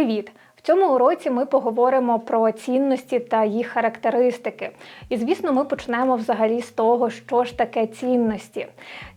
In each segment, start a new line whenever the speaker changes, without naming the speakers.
Привіт! В цьому уроці ми поговоримо про цінності та їх характеристики. І, звісно, ми почнемо взагалі з того, що ж таке цінності.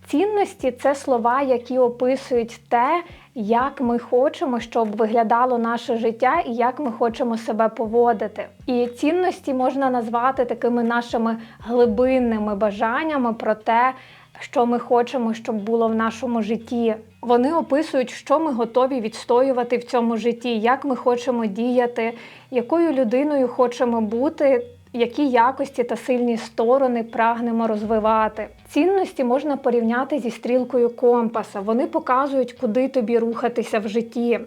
Цінності це слова, які описують те, як ми хочемо, щоб виглядало наше життя і як ми хочемо себе поводити. І цінності можна назвати такими нашими глибинними бажаннями про те, що ми хочемо, щоб було в нашому житті. Вони описують, що ми готові відстоювати в цьому житті, як ми хочемо діяти, якою людиною хочемо бути. Які якості та сильні сторони прагнемо розвивати. Цінності можна порівняти зі стрілкою компаса. Вони показують, куди тобі рухатися в житті.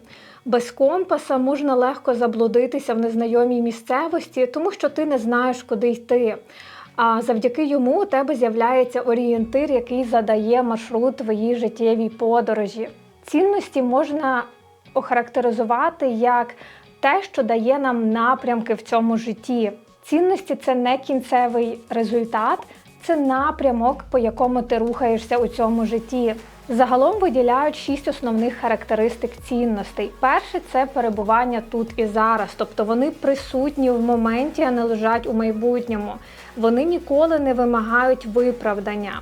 Без компаса можна легко заблудитися в незнайомій місцевості, тому що ти не знаєш, куди йти. А завдяки йому у тебе з'являється орієнтир, який задає маршрут твоїй життєвій подорожі. Цінності можна охарактеризувати як те, що дає нам напрямки в цьому житті. Цінності це не кінцевий результат, це напрямок, по якому ти рухаєшся у цьому житті. Загалом виділяють шість основних характеристик цінностей. Перше це перебування тут і зараз, тобто вони присутні в моменті, а не лежать у майбутньому. Вони ніколи не вимагають виправдання.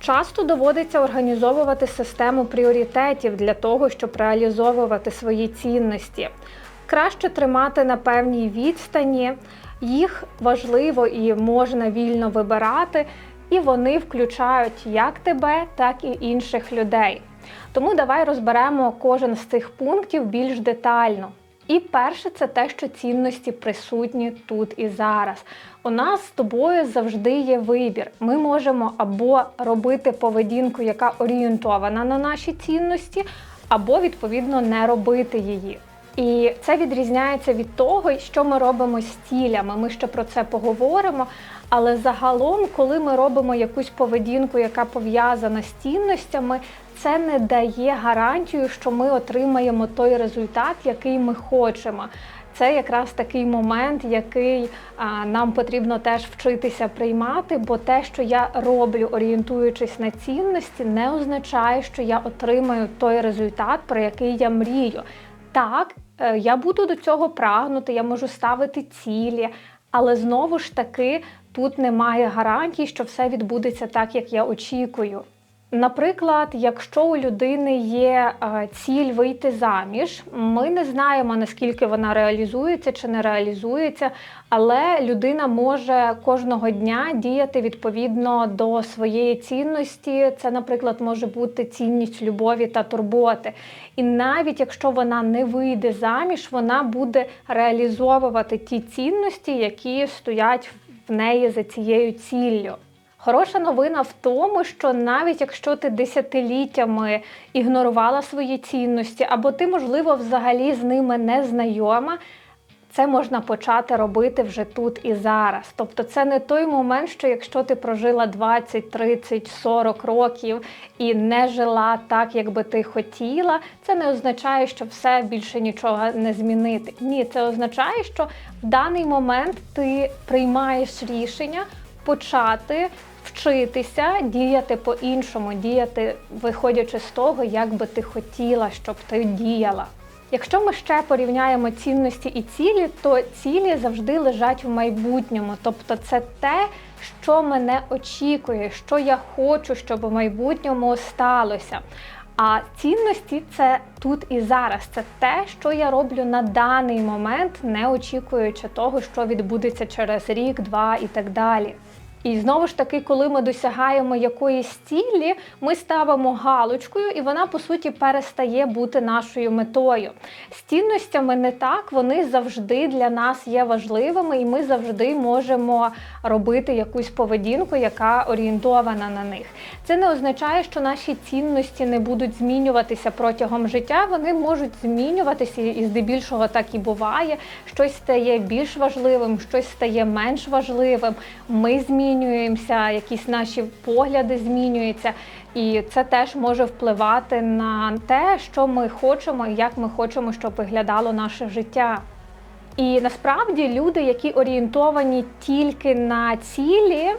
Часто доводиться організовувати систему пріоритетів для того, щоб реалізовувати свої цінності. Краще тримати на певній відстані, їх важливо і можна вільно вибирати, і вони включають як тебе, так і інших людей. Тому давай розберемо кожен з цих пунктів більш детально. І перше, це те, що цінності присутні тут і зараз. У нас з тобою завжди є вибір. Ми можемо або робити поведінку, яка орієнтована на наші цінності, або, відповідно, не робити її. І це відрізняється від того, що ми робимо з цілями. Ми ще про це поговоримо. Але загалом, коли ми робимо якусь поведінку, яка пов'язана з цінностями, це не дає гарантію, що ми отримаємо той результат, який ми хочемо. Це якраз такий момент, який а, нам потрібно теж вчитися приймати, бо те, що я роблю, орієнтуючись на цінності, не означає, що я отримаю той результат, про який я мрію. Так, е, я буду до цього прагнути, я можу ставити цілі, але знову ж таки тут немає гарантій, що все відбудеться так, як я очікую. Наприклад, якщо у людини є е, ціль вийти заміж, ми не знаємо наскільки вона реалізується чи не реалізується, але людина може кожного дня діяти відповідно до своєї цінності. Це, наприклад, може бути цінність любові та турботи. І навіть якщо вона не вийде заміж, вона буде реалізовувати ті цінності, які стоять в неї за цією ціллю. Хороша новина в тому, що навіть якщо ти десятиліттями ігнорувала свої цінності, або ти, можливо, взагалі з ними не знайома, це можна почати робити вже тут і зараз. Тобто це не той момент, що якщо ти прожила 20, 30, 40 років і не жила так, як би ти хотіла, це не означає, що все більше нічого не змінити. Ні, це означає, що в даний момент ти приймаєш рішення почати вчитися, діяти по-іншому, діяти, виходячи з того, як би ти хотіла, щоб ти діяла. Якщо ми ще порівняємо цінності і цілі, то цілі завжди лежать в майбутньому. Тобто це те, що мене очікує, що я хочу, щоб у майбутньому сталося. А цінності це тут і зараз. Це те, що я роблю на даний момент, не очікуючи того, що відбудеться через рік, два і так далі. І знову ж таки, коли ми досягаємо якоїсь цілі, ми ставимо галочкою, і вона, по суті, перестає бути нашою метою. З цінностями не так, вони завжди для нас є важливими, і ми завжди можемо робити якусь поведінку, яка орієнтована на них. Це не означає, що наші цінності не будуть змінюватися протягом життя. Вони можуть змінюватися, і здебільшого так і буває. Щось стає більш важливим, щось стає менш важливим. Ми змінюємо змінюємося, якісь наші погляди змінюються, і це теж може впливати на те, що ми хочемо і як ми хочемо, щоб виглядало наше життя. І насправді люди, які орієнтовані тільки на цілі,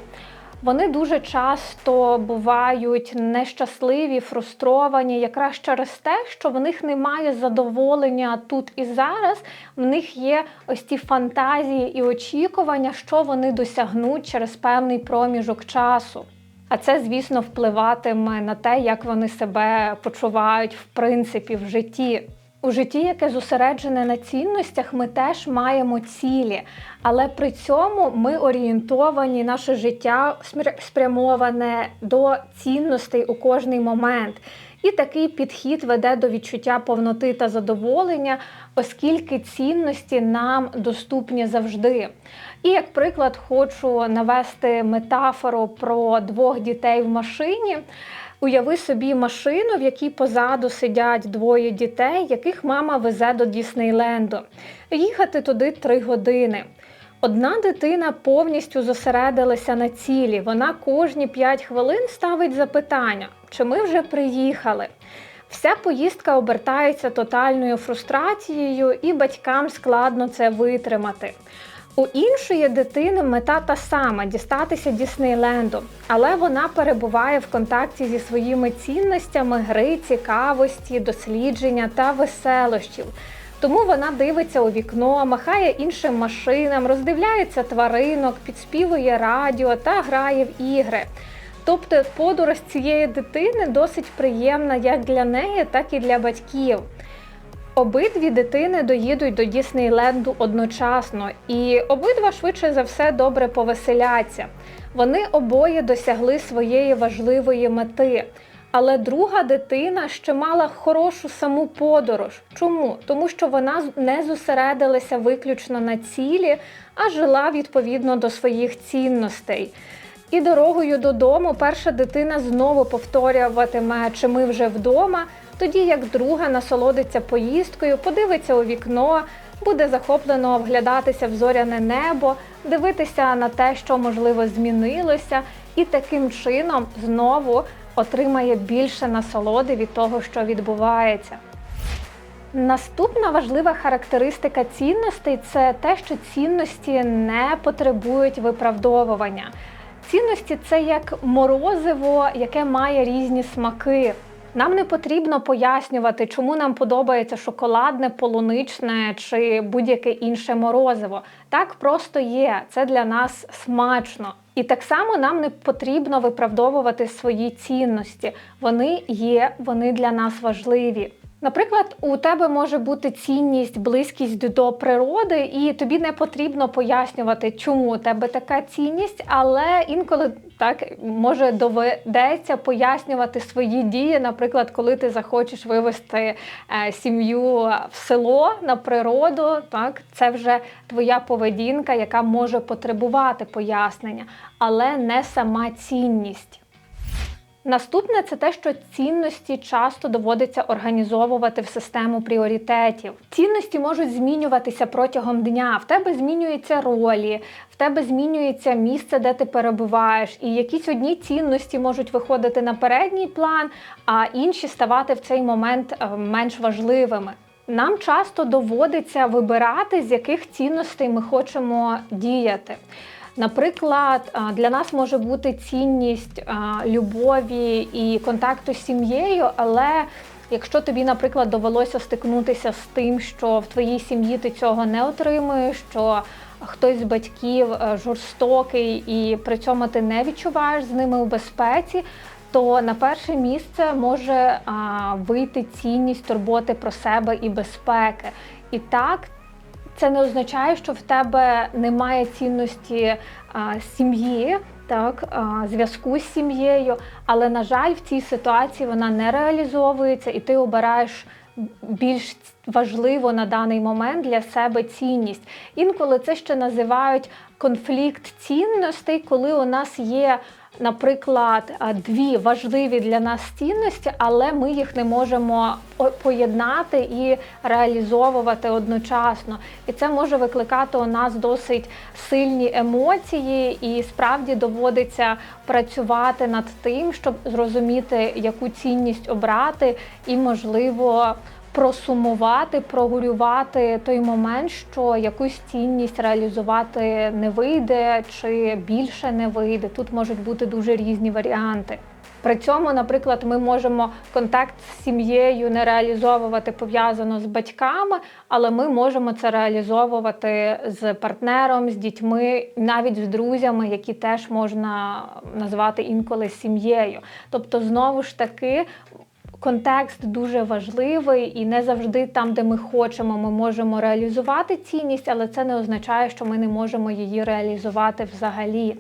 Вони дуже часто бувають нещасливі, фрустровані, якраз через те, що в них немає задоволення тут і зараз. В них є ось ці фантазії і очікування, що вони досягнуть через певний проміжок часу. А це, звісно, впливатиме на те, як вони себе почувають в принципі в житті. У житті, яке зосереджене на цінностях, ми теж маємо цілі, але при цьому ми орієнтовані, наше життя спрямоване до цінностей у кожний момент. І такий підхід веде до відчуття повноти та задоволення, оскільки цінності нам доступні завжди. І як приклад, хочу навести метафору про двох дітей в машині. Уяви собі машину, в якій позаду сидять двоє дітей, яких мама везе до Діснейленду. Їхати туди три години. Одна дитина повністю зосередилася на цілі. Вона кожні 5 хвилин ставить запитання, чи ми вже приїхали. Вся поїздка обертається тотальною фрустрацією, і батькам складно це витримати. У іншої дитини мета та сама дістатися Діснейленду, але вона перебуває в контакті зі своїми цінностями гри, цікавості, дослідження та веселощів. Тому вона дивиться у вікно, махає іншим машинам, роздивляється тваринок, підспівує радіо та грає в ігри. Тобто подорож цієї дитини досить приємна як для неї, так і для батьків. Обидві дитини доїдуть до Діснейленду одночасно, і обидва швидше за все добре повеселяться. Вони обоє досягли своєї важливої мети. Але друга дитина ще мала хорошу саму подорож. Чому? Тому що вона не зосередилася виключно на цілі, а жила відповідно до своїх цінностей. І дорогою додому перша дитина знову повторюватиме, чи ми вже вдома тоді як друга насолодиться поїздкою, подивиться у вікно, буде захоплено вглядатися в зоряне небо, дивитися на те, що можливо змінилося, і таким чином знову отримає більше насолоди від того, що відбувається. Наступна важлива характеристика цінностей це те, що цінності не потребують виправдовування. Цінності це як морозиво, яке має різні смаки. Нам не потрібно пояснювати, чому нам подобається шоколадне, полуничне чи будь-яке інше морозиво. Так просто є. Це для нас смачно. І так само нам не потрібно виправдовувати свої цінності. Вони є, вони для нас важливі. Наприклад, у тебе може бути цінність, близькість до природи, і тобі не потрібно пояснювати, чому у тебе така цінність, але інколи так може доведеться пояснювати свої дії. Наприклад, коли ти захочеш вивести е, сім'ю в село на природу, так це вже твоя поведінка, яка може потребувати пояснення, але не сама цінність. Наступне це те, що цінності часто доводиться організовувати в систему пріоритетів. Цінності можуть змінюватися протягом дня. В тебе змінюються ролі, в тебе змінюється місце, де ти перебуваєш, і якісь одні цінності можуть виходити на передній план, а інші ставати в цей момент е, менш важливими. Нам часто доводиться вибирати, з яких цінностей ми хочемо діяти. Наприклад, для нас може бути цінність любові і контакту з сім'єю, але якщо тобі, наприклад, довелося стикнутися з тим, що в твоїй сім'ї ти цього не отримуєш, що хтось з батьків е, жорстокий і при цьому ти не відчуваєш з ними у безпеці. То на перше місце може вийти цінність турботи про себе і безпеки. І так це не означає, що в тебе немає цінності сім'ї, так, зв'язку з сім'єю, але, на жаль, в цій ситуації вона не реалізовується, і ти обираєш більш важливо на даний момент для себе цінність. Інколи це ще називають конфлікт цінностей, коли у нас є наприклад, дві важливі для нас цінності, але ми їх не можемо поєднати і реалізовувати одночасно. І це може викликати у нас досить сильні емоції, і справді доводиться працювати над тим, щоб зрозуміти, яку цінність обрати, і можливо просумувати, прогорювати той момент, що якусь цінність реалізувати не вийде чи більше не вийде. Тут можуть бути дуже різні варіанти. При цьому, наприклад, ми можемо контакт з сім'єю не реалізовувати пов'язано з батьками, але ми можемо це реалізовувати з партнером, з дітьми, навіть з друзями, які теж можна назвати інколи сім'єю. Тобто, знову ж таки. Контекст дуже важливий, і не завжди там, де ми хочемо, ми можемо реалізувати цінність, але це не означає, що ми не можемо її реалізувати взагалі.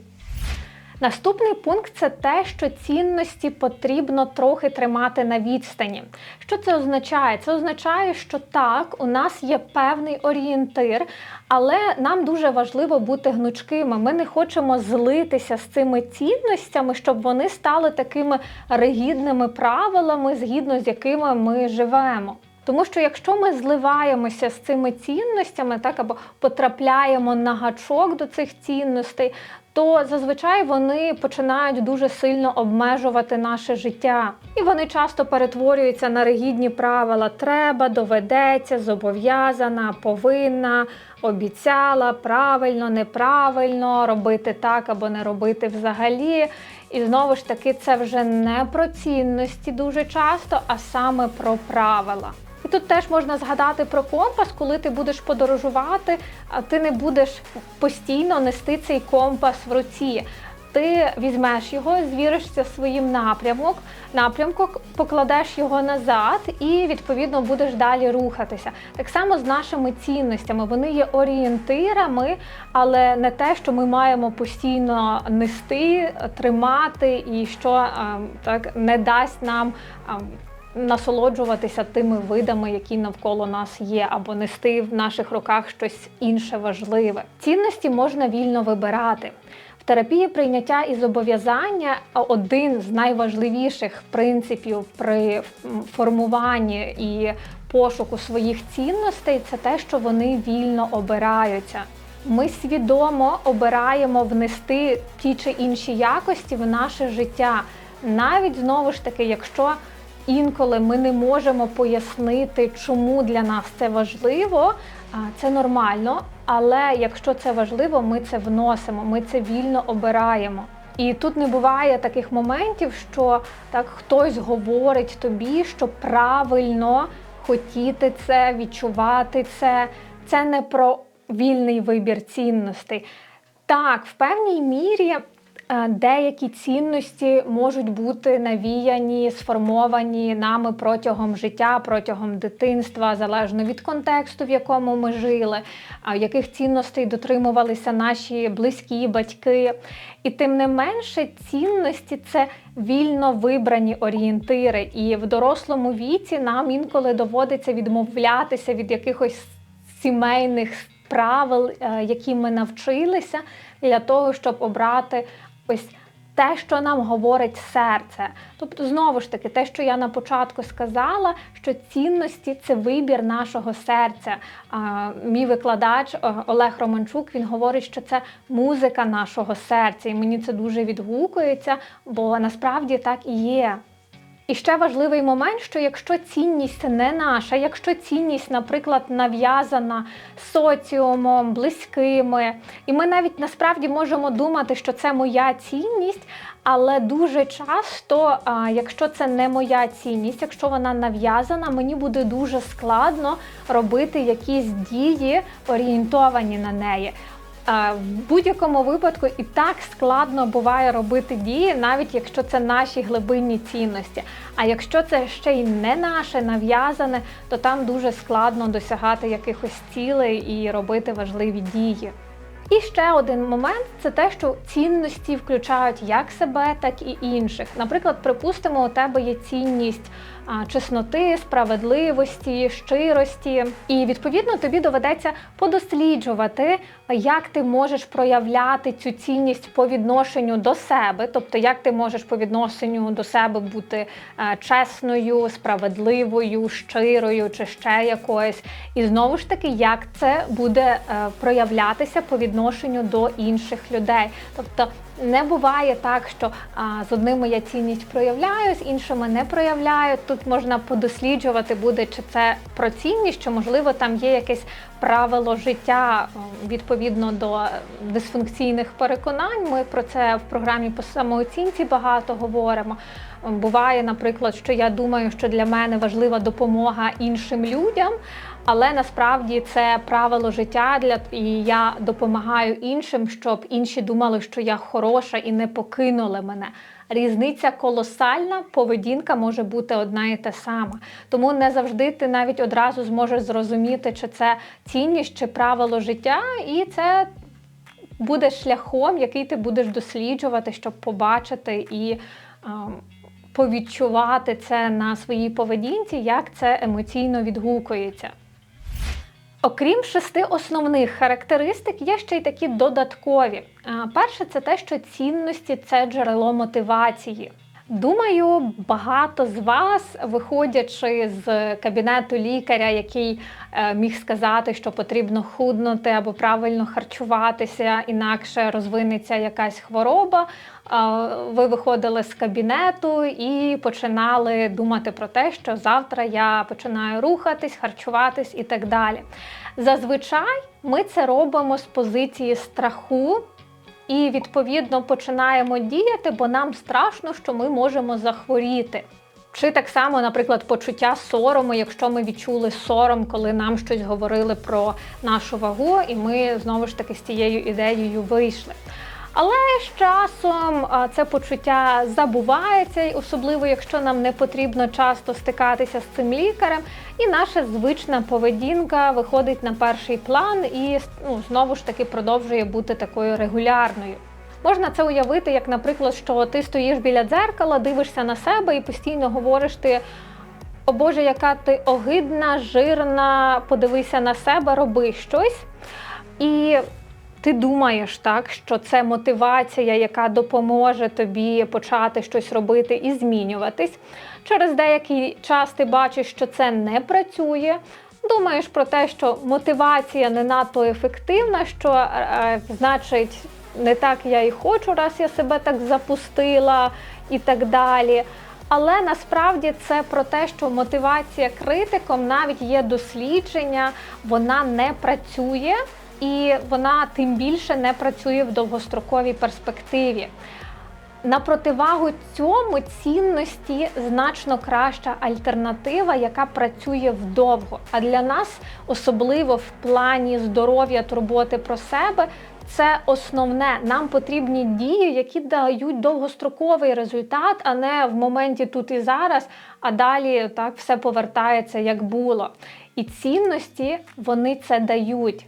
Наступний пункт це те, що цінності потрібно трохи тримати на відстані. Що це означає? Це означає, що так, у нас є певний орієнтир, але нам дуже важливо бути гнучкими. Ми не хочемо злитися з цими цінностями, щоб вони стали такими ригідними правилами, згідно з якими ми живемо. Тому що якщо ми зливаємося з цими цінностями, так або потрапляємо на гачок до цих цінностей, то зазвичай вони починають дуже сильно обмежувати наше життя. І вони часто перетворюються на ригідні правила: треба, доведеться, зобов'язана, повинна, обіцяла, правильно, неправильно, робити так або не робити взагалі. І знову ж таки, це вже не про цінності дуже часто, а саме про правила. І тут теж можна згадати про компас, коли ти будеш подорожувати, а ти не будеш постійно нести цей компас в руці. Ти візьмеш його, звіришся своїм напрямок, напрямком, покладеш його назад і відповідно будеш далі рухатися. Так само з нашими цінностями. Вони є орієнтирами, але не те, що ми маємо постійно нести, тримати і що так не дасть нам насолоджуватися тими видами, які навколо нас є, або нести в наших руках щось інше важливе. Цінності можна вільно вибирати. В терапії прийняття і зобов'язання один з найважливіших принципів при формуванні і пошуку своїх цінностей це те, що вони вільно обираються. Ми свідомо обираємо внести ті чи інші якості в наше життя, навіть знову ж таки, якщо інколи ми не можемо пояснити, чому для нас це важливо. Це нормально, але якщо це важливо, ми це вносимо, ми це вільно обираємо. І тут не буває таких моментів, що так хтось говорить тобі, що правильно хотіти це, відчувати це. Це не про вільний вибір цінностей. Так, в певній мірі деякі цінності можуть бути навіяні, сформовані нами протягом життя, протягом дитинства, залежно від контексту, в якому ми жили, яких цінностей дотримувалися наші близькі батьки. І тим не менше, цінності це вільно вибрані орієнтири. І в дорослому віці нам інколи доводиться відмовлятися від якихось сімейних правил, е, які ми навчилися, для того, щоб обрати ось те, що нам говорить серце. Тобто, знову ж таки, те, що я на початку сказала, що цінності це вибір нашого серця. А, Мій викладач Олег Романчук він говорить, що це музика нашого серця, і мені це дуже відгукується, бо насправді так і є. І ще важливий момент, що якщо цінність не наша, якщо цінність, наприклад, нав'язана соціумом, близькими, і ми навіть насправді можемо думати, що це моя цінність, але дуже часто, якщо це не моя цінність, якщо вона нав'язана, мені буде дуже складно робити якісь дії орієнтовані на неї. В будь-якому випадку і так складно буває робити дії, навіть якщо це наші глибинні цінності. А якщо це ще й не наше нав'язане, то там дуже складно досягати якихось цілей і робити важливі дії. І ще один момент це те, що цінності включають як себе, так і інших. Наприклад, припустимо, у тебе є цінність чесноти, справедливості, щирості. І відповідно тобі доведеться подосліджувати, як ти можеш проявляти цю цінність по відношенню до себе, тобто як ти можеш по відношенню до себе бути е, чесною, справедливою, щирою чи ще якоюсь. І знову ж таки, як це буде е, проявлятися по відношенню до інших людей. Тобто Не буває так, що а, з одними я цінність проявляю, з іншими не проявляю. Тут можна подосліджувати буде, чи це про цінність, чи можливо там є якесь правило життя відповідно до дисфункційних переконань. Ми про це в програмі по самооцінці багато говоримо. Буває, наприклад, що я думаю, що для мене важлива допомога іншим людям. Але насправді це правило життя для і я допомагаю іншим, щоб інші думали, що я хороша і не покинули мене. Різниця колосальна, поведінка може бути одна і та сама. Тому не завжди ти навіть одразу зможеш зрозуміти, чи це цінність, чи правило життя, і це буде шляхом, який ти будеш досліджувати, щоб побачити і. Повідчувати це на своїй поведінці, як це емоційно відгукується. Окрім шести основних характеристик, є ще й такі додаткові. Перше, це те, що цінності це джерело мотивації. Думаю, багато з вас, виходячи з кабінету лікаря, який е, міг сказати, що потрібно худнути або правильно харчуватися, інакше розвинеться якась хвороба. Ви виходили з кабінету і починали думати про те, що завтра я починаю рухатись, харчуватись і так далі. Зазвичай ми це робимо з позиції страху і відповідно починаємо діяти, бо нам страшно, що ми можемо захворіти. Чи так само, наприклад, почуття сорому, якщо ми відчули сором, коли нам щось говорили про нашу вагу, і ми знову ж таки з цією ідеєю вийшли. Але з часом це почуття забувається, особливо якщо нам не потрібно часто стикатися з цим лікарем, і наша звична поведінка виходить на перший план і ну, знову ж таки продовжує бути такою регулярною. Можна це уявити, як, наприклад, що ти стоїш біля дзеркала, дивишся на себе і постійно говориш ти. О Боже, яка ти огидна, жирна, подивися на себе, роби щось. І ти думаєш, так, що це мотивація, яка допоможе тобі почати щось робити і змінюватись. Через деякий час ти бачиш, що це не працює. Думаєш про те, що мотивація не надто ефективна, що е, значить не так я і хочу, раз я себе так запустила і так далі. Але насправді це про те, що мотивація критиком навіть є дослідження, вона не працює і вона тим більше не працює в довгостроковій перспективі. На противагу цьому цінності значно краща альтернатива, яка працює вдовго. А для нас, особливо в плані здоров'я, турботи про себе, це основне. Нам потрібні дії, які дають довгостроковий результат, а не в моменті тут і зараз, а далі так все повертається як було. І цінності вони це дають.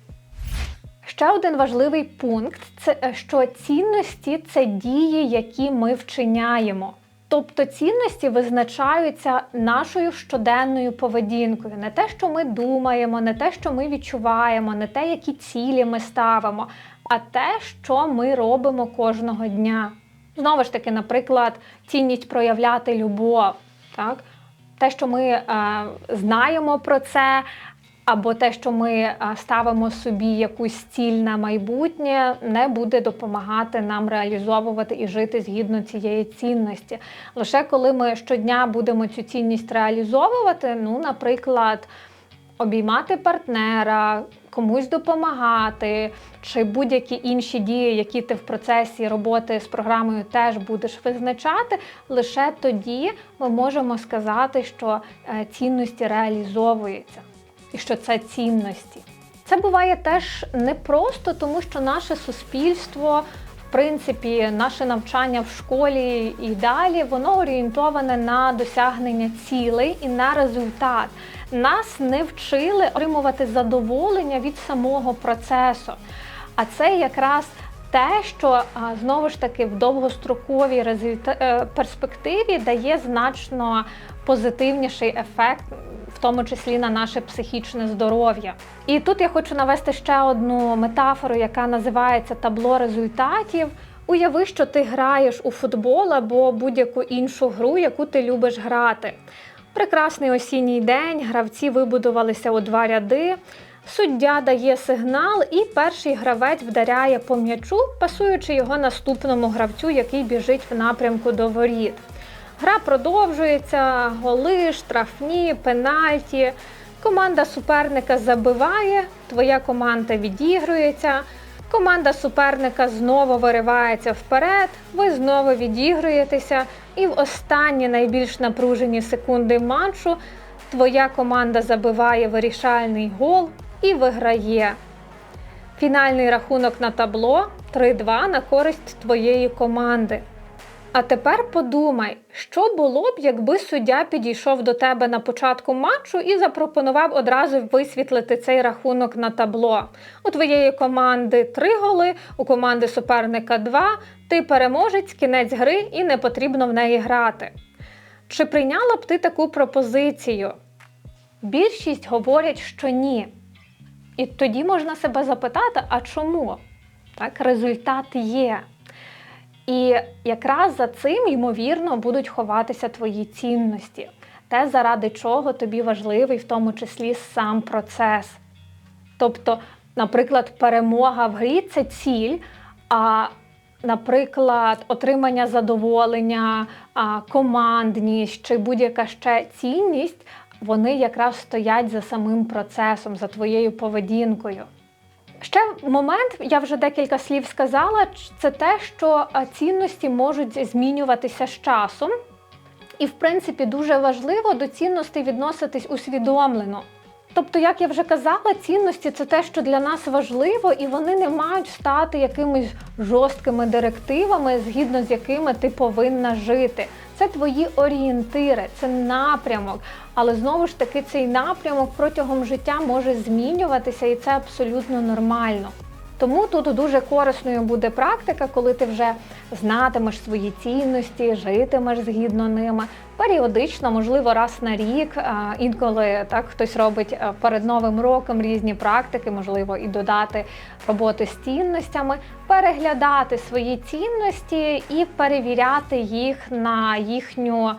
Ще один важливий пункт це е, що цінності це дії, які ми вчиняємо. Тобто цінності визначаються нашою щоденною поведінкою, не те, що ми думаємо, не те, що ми відчуваємо, не те, які цілі ми ставимо, а те, що ми робимо кожного дня. Знову ж таки, наприклад, цінність проявляти любов. Так? Те, що ми е, знаємо про це, або те, що ми ставимо собі якусь ціль на майбутнє, не буде допомагати нам реалізовувати і жити згідно цієї цінності. Лише коли ми щодня будемо цю цінність реалізовувати, ну, наприклад, обіймати партнера, комусь допомагати, чи будь-які інші дії, які ти в процесі роботи з програмою теж будеш визначати, лише тоді ми можемо сказати, що е, цінності реалізовуються і що це цінності. Це буває теж непросто, тому що наше суспільство, в принципі, наше навчання в школі і далі, воно орієнтоване на досягнення цілей і на результат. Нас не вчили отримувати задоволення від самого процесу. А це якраз те, що знову ж таки в довгостроковій е, перспективі дає значно позитивніший ефект в тому числі на наше психічне здоров'я. І тут я хочу навести ще одну метафору, яка називається табло результатів. Уяви, що ти граєш у футбол або будь-яку іншу гру, яку ти любиш грати. Прекрасний осінній день, гравці вибудувалися у два ряди. Суддя дає сигнал, і перший гравець вдаряє по м'ячу, пасуючи його наступному гравцю, який біжить в напрямку до воріт. Гра продовжується, голи, штрафні, пенальті. Команда суперника забиває, твоя команда відігрується. Команда суперника знову виривається вперед, ви знову відігруєтеся, і в останні найбільш напружені секунди матчу твоя команда забиває вирішальний гол і виграє. Фінальний рахунок на табло 3-2 на користь твоєї команди. А тепер подумай, що було б, якби суддя підійшов до тебе на початку матчу і запропонував одразу висвітлити цей рахунок на табло. У твоєї команди три голи, у команди суперника два, ти переможець, кінець гри і не потрібно в неї грати. Чи прийняла б ти таку пропозицію? Більшість говорять, що ні. І тоді можна себе запитати, а чому? Так, результат є. І якраз за цим, ймовірно, будуть ховатися твої цінності, те, заради чого тобі важливий, в тому числі сам процес. Тобто, наприклад, перемога в грі це ціль, а, наприклад, отримання задоволення, командність чи будь-яка ще цінність, вони якраз стоять за самим процесом, за твоєю поведінкою. Ще момент, я вже декілька слів сказала, це те, що цінності можуть змінюватися з часом. І, в принципі, дуже важливо до цінностей відноситись усвідомлено. Тобто, як я вже казала, цінності це те, що для нас важливо, і вони не мають стати якимись жорсткими директивами, згідно з якими ти повинна жити. Це твої орієнтири, це напрямок. Але знову ж таки цей напрямок протягом життя може змінюватися, і це абсолютно нормально. Тому тут дуже корисною буде практика, коли ти вже знатимеш свої цінності, житимеш згідно ними. Періодично, можливо, раз на рік, інколи так хтось робить перед новим роком різні практики, можливо, і додати роботи з цінностями, переглядати свої цінності і перевіряти їх на їхню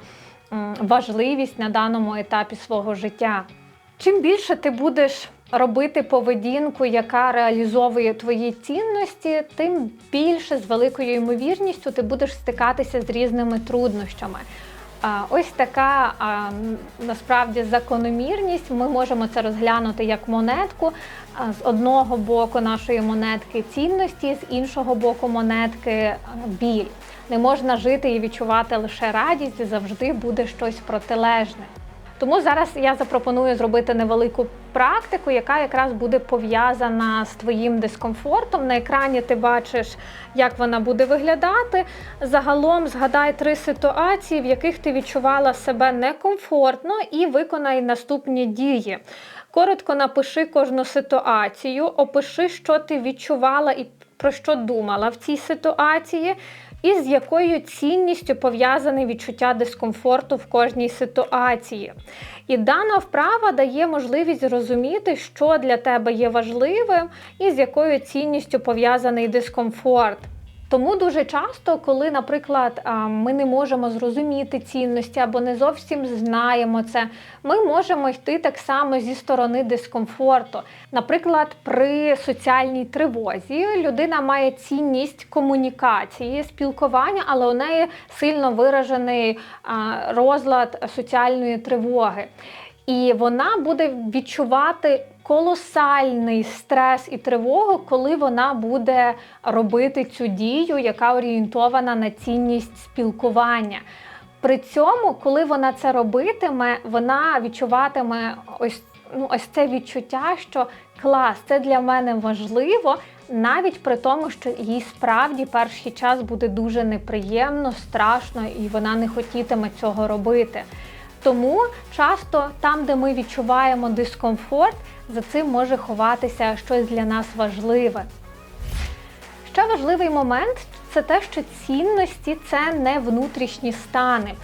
важливість на даному етапі свого життя. Чим більше ти будеш робити поведінку, яка реалізовує твої цінності, тим більше з великою ймовірністю ти будеш стикатися з різними труднощами. Ось така насправді закономірність. Ми можемо це розглянути як монетку. З одного боку нашої монетки цінності, з іншого боку монетки біль. Не можна жити і відчувати лише радість, завжди буде щось протилежне. Тому зараз я запропоную зробити невелику практику, яка якраз буде пов'язана з твоїм дискомфортом. На екрані ти бачиш, як вона буде виглядати. Загалом згадай три ситуації, в яких ти відчувала себе некомфортно, і виконай наступні дії. Коротко напиши кожну ситуацію, опиши, що ти відчувала і про що думала в цій ситуації і з якою цінністю пов'язане відчуття дискомфорту в кожній ситуації. І дана вправа дає можливість зрозуміти, що для тебе є важливим і з якою цінністю пов'язаний дискомфорт. Тому дуже часто, коли, наприклад, ми не можемо зрозуміти цінності або не зовсім знаємо це, ми можемо йти так само зі сторони дискомфорту. Наприклад, при соціальній тривозі людина має цінність комунікації, спілкування, але у неї сильно виражений розлад соціальної тривоги. І вона буде відчувати колосальний стрес і тривогу, коли вона буде робити цю дію, яка орієнтована на цінність спілкування. При цьому, коли вона це робитиме, вона відчуватиме ось ну, ось це відчуття, що клас, це для мене важливо, навіть при тому, що їй справді перший час буде дуже неприємно, страшно, і вона не хотітиме цього робити. Тому часто там, де ми відчуваємо дискомфорт, за цим може ховатися щось для нас важливе. Ще важливий момент це те, що цінності це не внутрішні стани.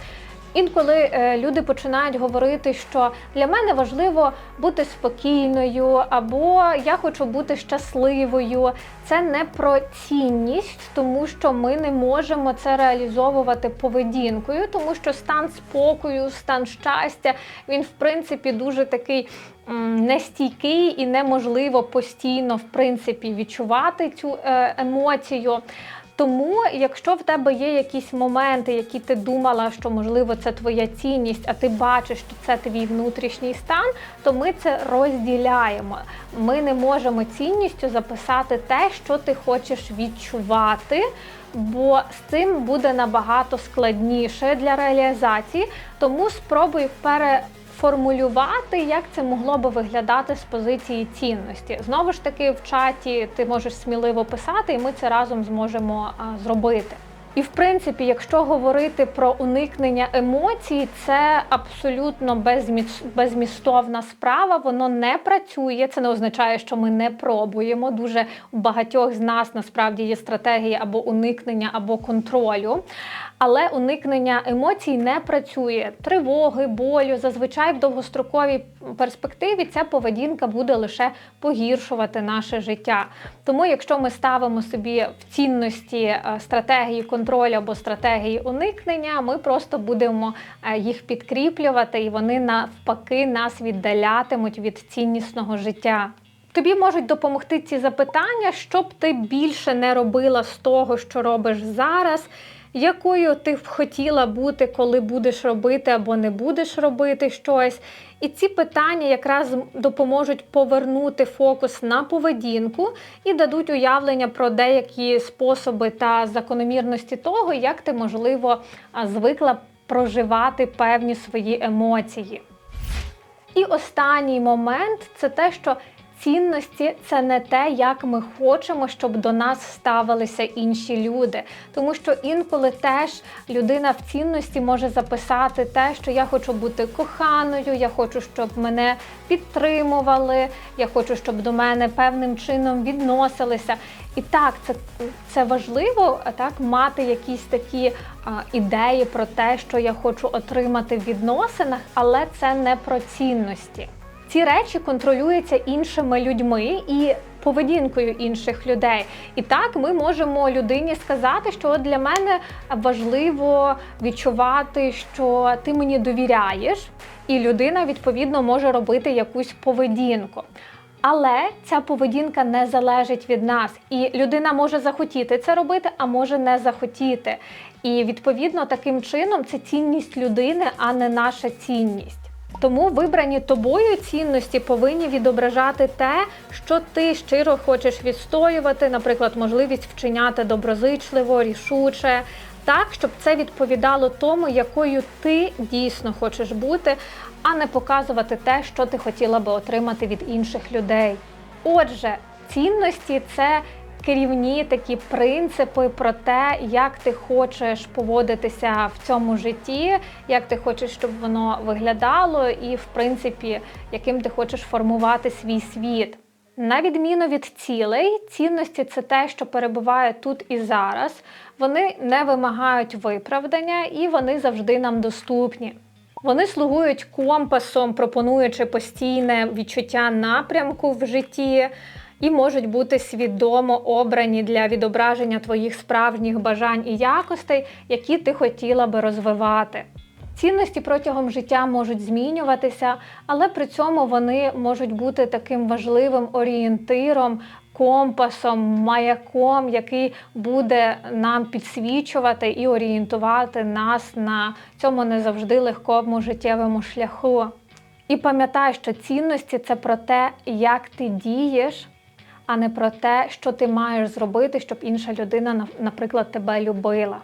Інколи е, люди починають говорити, що для мене важливо бути спокійною, або я хочу бути щасливою. Це не про цінність, тому що ми не можемо це реалізовувати поведінкою, тому що стан спокою, стан щастя, він в принципі дуже такий нестійкий і неможливо постійно в принципі відчувати цю е, емоцію. Тому, якщо в тебе є якісь моменти, які ти думала, що можливо це твоя цінність, а ти бачиш, що це твій внутрішній стан, то ми це розділяємо. Ми не можемо цінністю записати те, що ти хочеш відчувати. Бо з цим буде набагато складніше для реалізації, тому спробуй пере формулювати, як це могло би виглядати з позиції цінності. Знову ж таки, в чаті ти можеш сміливо писати, і ми це разом зможемо зробити. І в принципі, якщо говорити про уникнення емоцій, це абсолютно безмістовна справа. Воно не працює. Це не означає, що ми не пробуємо. Дуже у багатьох з нас насправді є стратегії або уникнення, або контролю. Але уникнення емоцій не працює. Тривоги, болю зазвичай в довгостроковій перспективі ця поведінка буде лише погіршувати наше життя. Тому, якщо ми ставимо собі в цінності е, стратегії контролю або стратегії уникнення, ми просто будемо е, їх підкріплювати, і вони навпаки нас віддалятимуть від ціннісного життя. Тобі можуть допомогти ці запитання, щоб ти більше не робила з того, що робиш зараз. Якою ти б хотіла бути, коли будеш робити або не будеш робити щось. І ці питання якраз допоможуть повернути фокус на поведінку і дадуть уявлення про деякі способи та закономірності того, як ти, можливо, звикла проживати певні свої емоції. І останній момент це те, що цінності це не те, як ми хочемо, щоб до нас ставилися інші люди. Тому що інколи теж людина в цінності може записати те, що я хочу бути коханою, я хочу, щоб мене підтримували, я хочу, щоб до мене певним чином відносилися. І так, це, це важливо так мати якісь такі а, ідеї про те, що я хочу отримати в відносинах, але це не про цінності. Ці речі контролюються іншими людьми і поведінкою інших людей. І так ми можемо людині сказати, що от для мене важливо відчувати, що ти мені довіряєш, і людина відповідно може робити якусь поведінку. Але ця поведінка не залежить від нас, і людина може захотіти це робити, а може не захотіти. І відповідно таким чином це цінність людини, а не наша цінність. Тому вибрані тобою цінності повинні відображати те, що ти щиро хочеш відстоювати, наприклад, можливість вчиняти доброзичливо, рішуче, так, щоб це відповідало тому, якою ти дійсно хочеш бути, а не показувати те, що ти хотіла би отримати від інших людей. Отже, цінності це керівні такі принципи про те, як ти хочеш поводитися в цьому житті, як ти хочеш, щоб воно виглядало, і, в принципі, яким ти хочеш формувати свій світ. На відміну від цілей, цінності це те, що перебуває тут і зараз. Вони не вимагають виправдання і вони завжди нам доступні. Вони слугують компасом, пропонуючи постійне відчуття напрямку в житті, і можуть бути свідомо обрані для відображення твоїх справжніх бажань і якостей, які ти хотіла би розвивати. Цінності протягом життя можуть змінюватися, але при цьому вони можуть бути таким важливим орієнтиром, компасом, маяком, який буде нам підсвічувати і орієнтувати нас на цьому не завжди легкому життєвому шляху. І пам'ятай, що цінності це про те, як ти дієш, а не про те, що ти маєш зробити, щоб інша людина, наприклад, тебе любила.